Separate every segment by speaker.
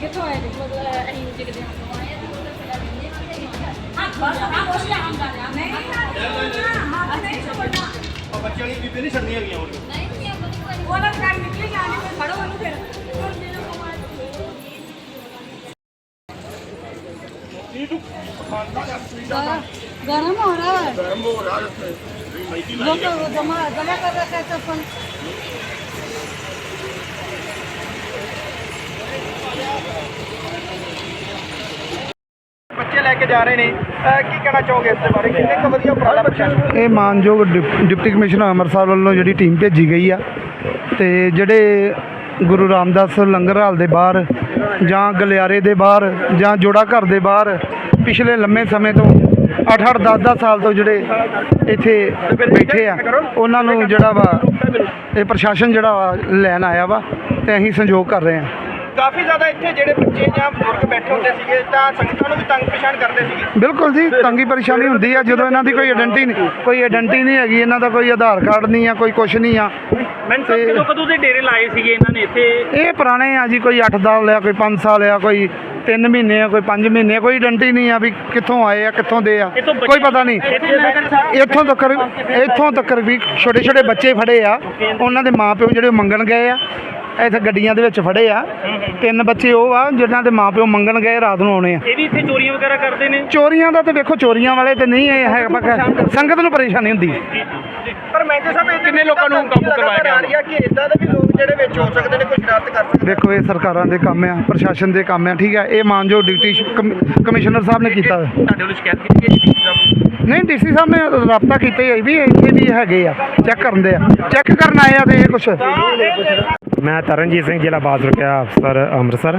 Speaker 1: ਕਿੱਥੋਂ ਆਏ ਜੀ ਮਤਲਬ ਅਸੀਂ ਜਿਗਦੇ ਹਾਂ ਬਸ ਆ ਬੋਲ ਲਿਆ ਹਮ ਕਰ ਰਹੇ ਨਹੀਂ ਹਾਂ ਨਹੀਂ ਛੋੜਨਾ
Speaker 2: ਉਹ ਬੱਚਿਆਂ ਦੀ ਬੀਬੀ ਨਹੀਂ ਛੱਡਣੀਆਂ ਹੈਗੀਆਂ ਹੁਣ
Speaker 1: ਉਹ ਨਾ ਕਰ ਨਿਕਲੀ ਜਾਣੇ ਫਿਰ ਫੜੋ ਉਹਨੂੰ ਫਿਰ ਇਹ ਤੂੰ ਖਾਂਦਾ ਜਾਂ ਪੀਂਦਾ गरम हो रहा है ਗਰਮ ਹੋ ਰਿਹਾ ਹੈ ਮੈਗੀ वो तो जमा जमा कर रखा है चप्पल
Speaker 2: ਬੱਚੇ ਲੈ ਕੇ ਜਾ ਰਹੇ ਨੇ। ਕੀ ਕਹਿਣਾ ਚਾਹੋਗੇ ਇਸ ਦੇ ਬਾਰੇ? ਕਿੰਨੇ ਕੁ ਵਧੀਆ ਉਪਰਾਲਾ ਪ੍ਰਸ਼ਾਸਨ
Speaker 3: ਇਹ ਮਾਨਯੋਗ ਡਿਪ- ਡਿਪਟੀ ਕਮਿਸ਼ਨਰ ਅੰਮ੍ਰਿਤਸਰ ਵੱਲੋਂ ਜਿਹੜੀ ਟੀਮ ਭੇਜੀ ਗਈ ਆ ਤੇ ਜਿਹੜੇ ਗੁਰੂ ਰਾਮਦਾਸ ਲੰਗਰ ਹਾਲ ਦੇ ਬਾਹਰ ਜਾਂ ਗਲਿਆਰੇ ਦੇ ਬਾਹਰ ਜਾਂ ਜੋੜਾ ਘਰ ਦੇ ਬਾਹਰ ਪਿਛਲੇ ਲੰਮੇ ਸਮੇਂ ਤੋਂ 8-8 10-10 ਸਾਲ ਤੋਂ ਜਿਹੜੇ ਇੱਥੇ ਬੈਠੇ ਆ, ਉਹਨਾਂ ਨੂੰ ਜਿਹੜਾ ਵਾ ਇਹ ਪ੍ਰਸ਼ਾਸਨ ਜਿਹੜਾ ਵਾ ਲੈਣ ਆਇਆ ਵਾ ਤੇ ਅਸੀਂ ਸੰਯੋਗ ਕਰ ਰਹੇ ਹਾਂ
Speaker 2: ਕਾਫੀ ਜ਼ਿਆਦਾ ਇੱਥੇ ਜਿਹੜੇ ਬੱਚੇ ਜਾਂ ਬਜ਼ੁਰਗ ਬੈਠੇ ਹੁੰਦੇ ਸੀਗੇ ਤਾਂ ਸੰਗਤਾਂ ਨੂੰ ਵੀ ਤੰਗ ਪਛਾਣ ਕਰਦੇ ਸੀਗੇ।
Speaker 3: ਬਿਲਕੁਲ ਜੀ ਤੰਗੀ ਪਰੇਸ਼ਾਨੀ ਹੁੰਦੀ ਆ ਜਦੋਂ ਇਹਨਾਂ ਦੀ ਕੋਈ ਆਇਡੈਂਟੀ ਨਹੀਂ ਕੋਈ ਆਇਡੈਂਟੀ ਨਹੀਂ ਹੈਗੀ ਇਹਨਾਂ ਦਾ ਕੋਈ ਆਧਾਰ ਕਾਰਡ ਨਹੀਂ ਆ ਕੋਈ ਕੁਛ ਨਹੀਂ ਆ।
Speaker 4: ਮੈਨੂੰ ਸਭ ਤੇ- ਕਦੋਂ ਕਦੋਂ ਦੇ ਡੇਰੇ ਲਾਏ ਸੀਗੇ ਇਹਨਾਂ ਨੇ ਇੱਥੇ?
Speaker 3: ਇਹ ਪੁਰਾਣੇ ਆ ਜੀ ਕੋਈ 8 ਸਾਲ ਆ ਕੋਈ 5 ਸਾਲ ਆ ਕੋਈ 3 ਮਹੀਨੇ ਆ ਕੋਈ 5 ਮਹੀਨੇ ਆ ਕੋਈ ਆਇਡੈਂਟੀ ਨਹੀਂ ਆ ਵੀ ਕਿੱਥੋਂ ਆਏ ਆ ਕਿੱਥੋਂ ਦੇ ਆ। ਇਹ ਤੋਂ ਕੋਈ ਪਤਾ ਨਹੀਂ।
Speaker 4: ਇੱਥੇ
Speaker 2: ਤੱਕ
Speaker 3: ਇੱਥੋਂ ਤੱਕ ਵੀ ਛੋਟੇ ਛੋਟੇ ਬੱਚੇ ਫੜੇ ਆ ਉਹਨਾਂ ਦੇ ਮਾਪਿਓ ਜਿਹੜੇ ਉਹ ਮੰਗਣ ਗਏ ਆ। ਇੱਥੇ ਗੱਡੀਆਂ ਦੇ ਵਿੱਚ ਫੜੇ ਆ। ਤਿੰਨ ਬੱਚੇ ਉਹ ਆ ਜਿਨ੍ਹਾਂ ਦੇ ਮਾਪਿਓ ਮੰਗਣ ਗਏ ਰਾਤ ਨੂੰ ਆਉਣੇ ਆ।
Speaker 4: ਇਹ ਵੀ ਇੱਥੇ ਚੋਰੀਆਂ ਵਗੈਰਾ ਕਰਦੇ ਨੇ?
Speaker 3: ਚੋਰੀਆਂ ਦਾ ਤੇ ਵੇਖੋ ਚੋਰੀਆਂ ਵਾਲੇ ਤੇ ਨਹੀਂ ਇਹ ਹੈ ਸੰਗਤ ਨੂੰ ਪਰੇਸ਼ਾਨੀ ਹੁੰਦੀ।
Speaker 2: ਪਰ ਮੈਂ ਤੇ ਸਾਹਿਬ ਕਿੰਨੇ ਲੋਕਾਂ ਨੂੰ ਕਾਬੂ ਕਰਵਾਇਆ ਗਿਆ? ਰਹੀ ਕਿ ਇਦਾਂ ਦੇ ਵੀ ਲੋਕ ਜਿਹੜੇ ਵਿੱਚ ਹੋ ਸਕਦੇ ਨੇ ਕੋਈ ਸ਼ਰਾਰਤ ਕਰ ਸਕਦੇ ਵੇਖੋ
Speaker 3: ਇਹ ਸਰਕਾਰਾਂ ਦੇ ਕੰਮ ਆ ਪ੍ਰਸ਼ਾਸਨ ਦੇ ਕੰਮ ਆ ਠੀਕ ਆ। ਇਹ ਸ਼- ਕਮ- ਕਮਿਸ਼ਨਰ ਸਾਹਿਬ ਨੇ ਕੀਤਾ। ਤੁਹਾਡੇ
Speaker 4: ਵੱਲੋਂ ਸ਼ਿਕਾਇਤ ਕੀਤੀ ਗਈ
Speaker 3: ਨਹੀਂ ਡੀਸੀ ਸਾਹਿਬ ਨੇ ਰਾਬਤਾ ਕੀਤਾ ਹੀ ਵੀ ਇੱਥੇ ਵੀ ਹੈਗੇ ਆ ਚੈੱਕ ਕਰਨ ਦੇ ਆ। ਚੈੱਕ ਕਰਨ ਆਏ ਆ ਤੇ ਇਹ ਕੁਛ
Speaker 5: ਮੈਂ ਤਰਨਜੀਤ ਸਿੰਘ ਜ਼ਿਲ੍ਹਾ ਬਾਦਰਕਿਆ ਅਫਸਰ ਅੰਮ੍ਰਿਤਸਰ।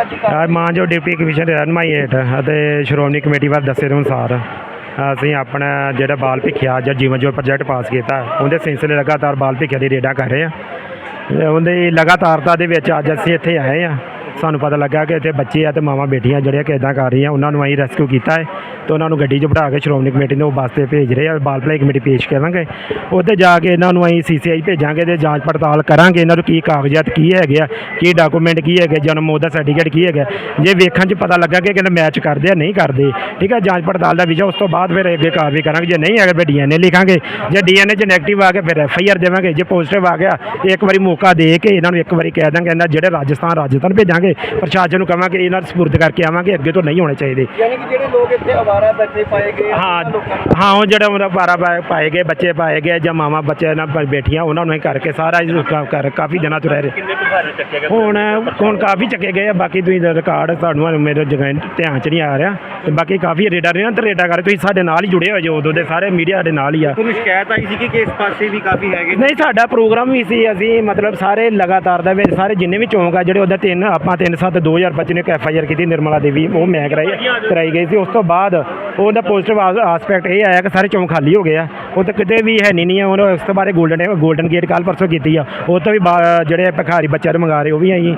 Speaker 2: ਅੱਜ
Speaker 5: ਮਾਨਯੋਗ ਡਿਪਟੀ ਕਮਿਸ਼ਨਰ ਰਹਿਨਮਾਈ ਹੇਠ ਅਤੇ ਸ਼੍ਰੋਮਣੀ ਕਮੇਟੀ ਵੱਲ ਦੱਸੇ ਦੇ ਅਨੁਸਾਰ ਅਸੀਂ ਆਪਣਾ ਜਿਹੜਾ ਬਾਲ ਭਿੱਖਿਆ ਜਾਂ ਜੀਵਨ ਜੋਤ ਪ੍ਰੋਜੈਕਟ ਪਾਸ ਕੀਤਾ ਉਹਦੇ ਸਿਲਸਿਲੇ ਲਗਾਤਾਰ ਬਾਲ ਭਿੱਖਿਆ ਦੀ ਰੇਡਾਂ ਕਰ ਰਹੇ ਆ ਉਹਦੇ ਲਗਾਤਾਰਤਾ ਦੇ ਵਿੱਚ ਅੱਜ ਅਸੀਂ ਇੱਥੇ ਆਏ ਆ ਸਾਨੂੰ ਪਤਾ ਲੱਗਾ ਕਿ ਇੱਥੇ ਬੱਚੇ ਆ ਤੇ ਮਾਵਾਂ ਬੇਟੀਆਂ ਜਿਹੜੀਆਂ ਕਿ ਇਦਾਂ ਕਰ ਰਹੀਆਂ, ਉਹਨਾਂ ਨੂੰ ਅਸੀਂ ਰੈਸਕਿਊ ਕੀਤਾ ਹੈ ਤੇ ਉਹਨਾਂ ਨੂੰ ਗੱਡੀ 'ਚ ਬਿਠਾ ਕੇ ਸ਼੍ਰੋਮਣੀ ਕਮੇਟੀ ਨੂੰ ਬੱਸ ਤੇ ਭੇਜ ਰਹੇ ਆ, ਬਾਲ ਭਲਾਈ ਕਮੇਟੀ ਪੇਸ਼ ਕਰਾਂਗੇ। ਉੱਥੇ ਜਾ ਕੇ ਇਹਨਾਂ ਨੂੰ ਅਸੀਂ ਸੀਸੀਆਈ ਭੇਜਾਂਗੇ ਤੇ ਜਾਂਚ ਪੜਤਾਲ ਕਰਾਂਗੇ, ਇਹਨਾਂ ਨੂੰ ਕੀ ਕਾਗਜ਼ਾਤ ਕੀ ਹੈਗੇ ਆ, ਕੀ ਡਾਕੂਮੈਂਟ ਕੀ ਹੈਗੇ, ਜਨਮ ਉਹਦਾ ਸਰਟੀਫਿਕੇਟ ਕੀ ਹੈਗਾ। ਜੇ ਵੇਖਣ 'ਚ ਪਤਾ ਲੱਗਾ ਕਿ ਕਹਿੰਦੇ ਮੈਚ ਕਰਦੇ ਆ, ਨਹੀਂ ਕਰਦੇ, ਠੀਕ ਹੈ ਜਾਂਚ ਪੜਤਾਲ ਦਾ ਵਿਸ਼ਾ ਉਸ ਤੋਂ ਬਾਅਦ ਫਿਰ ਅੱਗੇ ਕਾਰਵਾਈ ਕਰਾਂਗੇ, ਜੇ ਨਹੀਂ ਹੈਗਾ ਫਿਰ ਡੀਐਨਏ ਲਿਖਾਂਗੇ, ਜੇ ਡੀਐਨਏ 'ਚ ਨੈਗੇਟਿਵ ਆ ਗਿਆ ਫਿਰ ਐਫਆਈਆਰ ਦੇਵਾਂਗੇ, ਜੇ ਪੋਜ਼ਿਟਿਵ ਆ ਗਿਆ, ਇੱਕ ਵਾਰੀ ਮੌਕਾ ਦੇ ਕੇ ਇਹਨਾਂ ਨੂੰ ਇੱਕ ਵਾਰੀ ਕਹਿ ਦਾਂਗੇ, ਇਹਨਾਂ ਜਿਹੜੇ ਰਾਜਸਥਾਨ ਰਾਜਸਥਾਨ ਭੇਜਾਂਗੇ ਪ੍ਰਸ਼ਾਸਨ ਨੂੰ ਕਹਾਂਗੇ ਇਹਨਾਂ ਨੂੰ ਸਪੁਰਦ ਕਰਕੇ ਆਵਾਂਗੇ ਅੱਗੇ ਤੋਂ ਨਹੀਂ ਹੋਣੇ ਚਾਹੀਦੇ।
Speaker 2: ਯਾਨੀ ਕਿ ਜਿਹੜੇ ਲੋਕ ਇੱਥੇ ਆਵਾਰਾ ਬੱਚੇ ਪਾਏ ਗਏ ਹਾਂ
Speaker 5: ਹਾਂ ਉਹ ਜਿਹੜੇ ਉਹਨਾਂ ਪਾ- ਪਾਏ ਗਏ ਬੱਚੇ ਪਾਏ ਗਏ ਜਾਂ ਮਾਵਾਂ ਬੱਚੇ ਨਾਲ ਬੈਠੀਆਂ ਉਹਨਾਂ ਨੂੰ ਹੀ ਕਰਕੇ ਸਾਰਾ ਕਰ ਕਾਫੀ ਦਿਨਾਂ ਤੋਂ ਰਹਿ ਹੁਣ ਹੁਣ ਕਾਫੀ ਚੱਕੇ ਗਏ ਆ ਬਾਕੀ ਤੁਸੀਂ ਰਿਕਾਰਡ ਤੁਹਾਨੂੰ ਮੇਰੇ ਜਗ੍ਹਾ ਧਿਆਨ ਚ ਨਹੀਂ ਆ ਰਿਹਾ। ਤੇ ਬਾਕੀ ਕਾਫੀ ਰੇਡਰ ਨੇ ਤੇ ਰੇਡਰ ਕਰ ਤੁਸੀਂ ਸਾਡੇ ਨਾਲ ਹੀ ਜੁੜੇ ਹੋਏ ਜੋ ਉਦੋਂ ਦੇ ਸਾਰੇ ਮੀਡੀਆ ਦੇ ਨਾਲ ਹੀ ਆ।
Speaker 2: ਤੁਹਾਨੂੰ ਸ਼ਿਕਾਇਤ ਆਈ ਸੀ ਕਿ ਇਸ ਪਾਸੇ ਵੀ ਕਾਫੀ ਹੈਗੇ
Speaker 5: ਨਹੀਂ ਸਾਡਾ ਪ੍ਰੋਗਰਾਮ ਵੀ ਸੀ ਅਸੀਂ ਮਤਲਬ ਸਾਰੇ ਲਗਾਤਾਰ ਦੇ ਸਾਰੇ ਜਿੰਨੇ ਵੀ ਚੌਂਕ ਆ ਜਿਹੜੇ ਉਹਦਾ ਤਿੰਨ ਆਪਾਂ 3 7 2025 ਨੂੰ ਇੱਕ ਐਫ ਆਈ ਆਰ ਕੀਤੀ ਨਿਰਮਲਾ ਦੇਵੀ, ਉਹ ਮੈਂ ਕਰਾਈ ਕਰਾਈ ਗਈ ਸੀ। ਉਸ ਤੋਂ ਬਾਅਦ ਉਹਦਾ ਪੋਜ਼ਿਟਿਵ ਆਸਪੈਕਟ ਇਹ ਆਇਆ ਕਿ ਸਾਰੇ ਚੌਂਕ ਖਾਲੀ ਹੋ ਗਏ ਆ। ਉਹ ਤਾਂ ਕਿਤੇ ਵੀ ਹੈ ਨਹੀਂ ਨਹੀਂ ਆ। ਉਸ ਤੋਂ ਬਾਅਦ ਗੋਲਡਨ ਗੋਲਡਨ ਗੇਟ ਕੱਲ ਪਰਸੋਂ ਕੀਤੀ ਆ। ਉਹ ਤੋਂ ਵੀ ਬਾ- ਜਿਹੜੇ ਭਿਖਾਰੀ ਬੱਚਿਆਂ ਨੂੰ ਮੰਗਾ ਰਹੇ, ਉਹ ਵੀ ਅਸੀਂ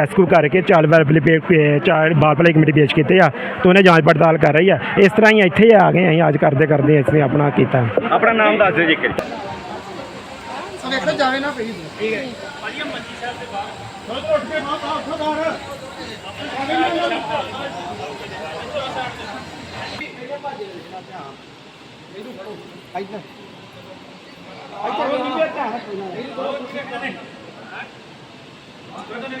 Speaker 5: ਰੈਸਕਿਊ ਕਰਕੇ ਚਾਲ ਚਾਲ ਬਾਲ ਭਲਾਈ ਕਮੇਟੀ ਪੇਸ਼ ਕੀਤੇ ਆ। ਤੇ ਉਹਨੇ ਜਾਂਚ ਪੜਤਾਲ ਕਰ ਰਹੀ ਆ। ਇਸ ਤਰ੍ਹਾਂ ਹੀ ਇੱਥੇ ਆ ਗਏ ਅਸੀਂ ਅੱਜ ਕਰਦੇ ਕਰਦੇ ਅਸੀਂ ਆਪਣਾ ਕੀਤਾ।
Speaker 2: ਆਪਣਾ ਨਾਮ ਦੱਸ ਦਿਓ ਜੀ ਆ
Speaker 3: ਵੇਖੋ ਜਾਵੇ ਨਾ ਪਈ। ਠੀਕ ਹੈ ਭਾਜੀ ਮੰਜੀ ਸਾਹਿਬ ਦੇ ਬਾਹਰ। ਚਲੋ ਉੱਠ ਕੇ ਬਾਹਰ ਉੱਠੋ ਬਾਹਰ ਇਹਨੂੰ ਫੜੋ ਇੱਧਰ ਇੱਧਰ
Speaker 2: ਨਹੀਂ ਬੈਠਾ ਹੈ ਕੋਈ ਨਾ ਇਹਨੂੰ ਦੋ ਮਿੰਟ ਕਨੇ ਹਾਂ ਕਦੋਂ ਨਹੀਂ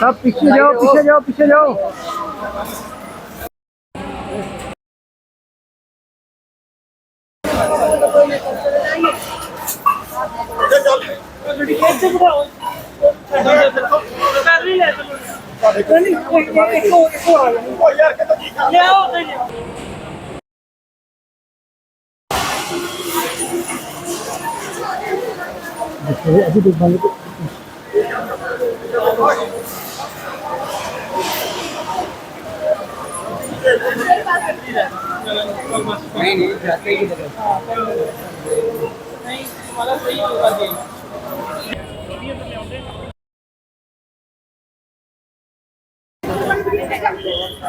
Speaker 3: सब पीछे जाओ पीछे जाओ पीछे जाओ। ਚੱਲ ਜਿਹੜੀ
Speaker 1: ਖੇਡ ਤੇ ਬਣਾਓ ਬੈਟਰੀ ਲੈ
Speaker 4: ਚਲੋ
Speaker 1: ਨਹੀਂ ਇੱਕ ਹੋਰ ਇੱਕ ਹੋਰ ਆ ਗਿਆ ਓ ਯਾਰ ਕਿਤੇ ਕੀ ਕਰ ਲਿਆਓ ਤੇ ਲਿਆਓ। ਅਭੀ ਦੇਖ ਬੰਦ ਨਹੀਂ ਨਹੀਂ ਰਸਤੇ ਹੀ ਬਦਲ ਨਹੀਂ ਵਾਲਾ ਸਹੀ ਹੋਗਾ ਜੀ Thank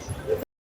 Speaker 1: you.